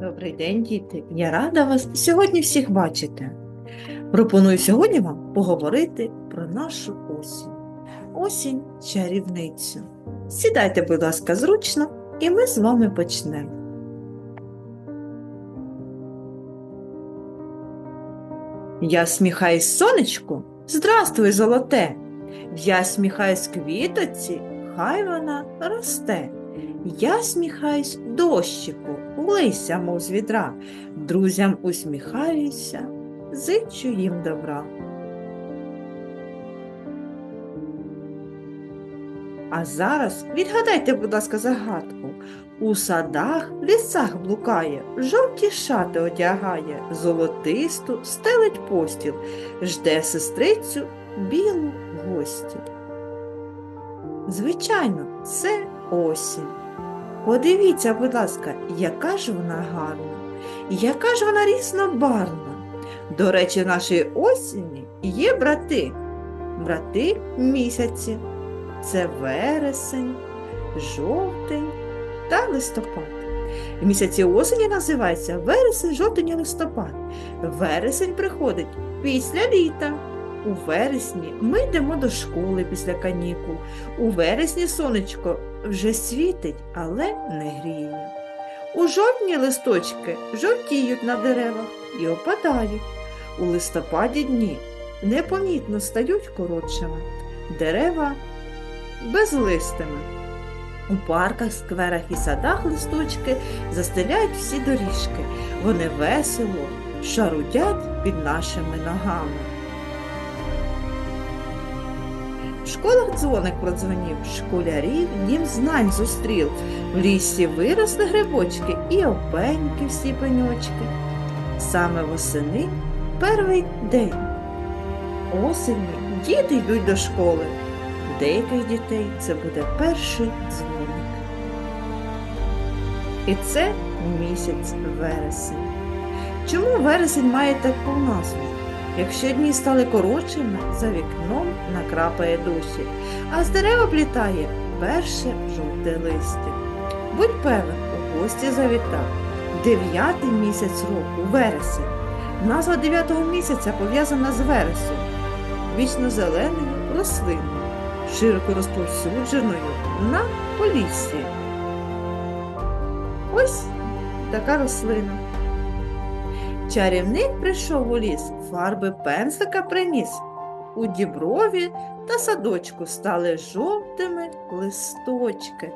Добрий день, діти! Я рада вас сьогодні всіх бачити. Пропоную сьогодні вам поговорити про нашу осінь. Осінь чарівницю. Сідайте, будь ласка, зручно, і ми з вами почнемо. Я сміхаюсь сонечку, здравствуй, золоте. Я сміхаюсь квітоці, хай вона росте. Я сміхаюсь дощику, лися, мов з відра, друзям усміхаюся, зичу їм добра. А зараз відгадайте, будь ласка, загадку. У садах, лісах блукає, жовті шати одягає, золотисту стелить постіл, жде сестрицю білу в гості. Звичайно, це осінь. Подивіться, будь ласка, яка ж вона гарна, яка ж вона різнобарвна. До речі, в нашій осені є брати. Брати місяці. Це вересень, жовтень та листопад. Місяці осені називаються вересень, жовтень і листопад. Вересень приходить після літа. У вересні ми йдемо до школи після канікул. У вересні сонечко вже світить, але не гріє. У жовтні листочки жовтіють на деревах і опадають. У листопаді дні непомітно стають коротшими. Дерева безлистими. У парках, скверах і садах листочки застеляють всі доріжки. Вони весело шарудять під нашими ногами. В школах дзвоник продзвонів, школярів дім знань зустрів. В лісі виросли грибочки і опеньки всі пеньочки. Саме восени перший день. Осені діти йдуть до школи. Деяких дітей це буде перший дзвоник. І це місяць вересень. Чому вересень має таку назву? Якщо дні стали коротшими, за вікном накрапає дощі, а з дерева плітає перше жовте листя. Будь певен, у гості завітав дев'ятий місяць року, вересень. Назва дев'ятого місяця пов'язана з вересом, вічно зеленою рослиною, широко розповсюдженою на поліссі. Ось така рослина. Чарівник прийшов у ліс, фарби пензлика приніс. У діброві та садочку стали жовтими листочки.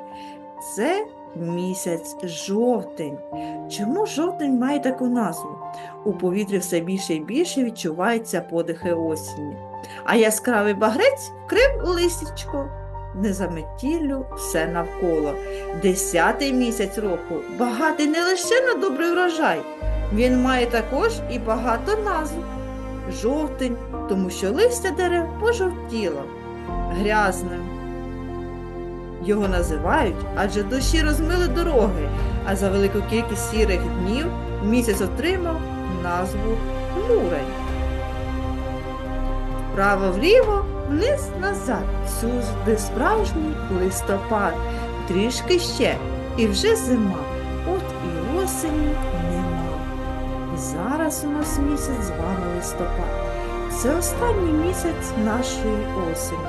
Це місяць жовтень. Чому жовтень має таку назву? У повітрі все більше і більше відчуваються подихи осені. А яскравий багрець вкрив листячко. Незаметіллю все навколо. Десятий місяць року багатий не лише на добрий урожай, він має також і багато назв. Жовтень, тому що листя дерев пожовтіло, грязним. Його називають, адже дощі розмили дороги, а за велику кількість сірих днів місяць отримав назву Хмурень. Вправо-вліво, вниз назад, всюди справжній листопад, трішки ще, і вже зима, от і осені Зараз у нас місяць з вами листопад. Це останній місяць нашої осені.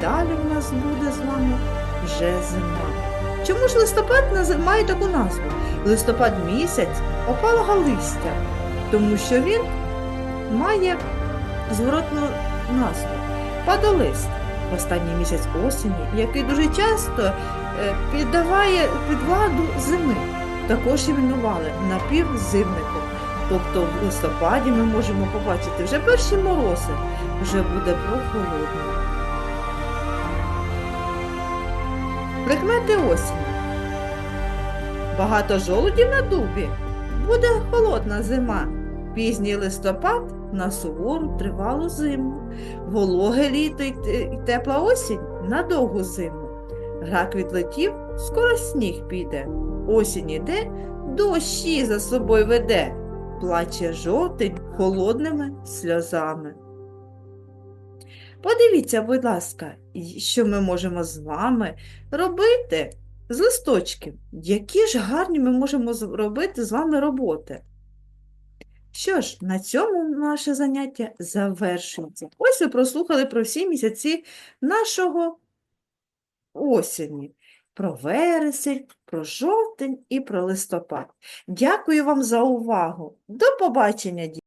Далі в нас буде з вами вже зима. Чому ж листопад має таку назву? Листопад місяць опалого листя, тому що він має зворотну назву падолист. Останній місяць осені, який дуже часто е, піддаває під владу зими. Також іменували напівзимником. Тобто в листопаді ми можемо побачити вже перші морози, вже буде прохолодно. Прикмети осені. Багато жолудів на дубі. Буде холодна зима. Пізній листопад на сувору тривалу зиму. Вологе літо й тепла осінь на довгу зиму. Грак відлетів, скоро сніг піде. Осінь іде, дощі за собою веде плаче жовтень холодними сльозами. Подивіться, будь ласка, що ми можемо з вами робити з листочків. Які ж гарні ми можемо зробити з вами роботи. Що ж, на цьому наше заняття завершується. Ось ви прослухали про всі місяці нашого осені. Про вересень, про жовтень і про листопад. Дякую вам за увагу. До побачення!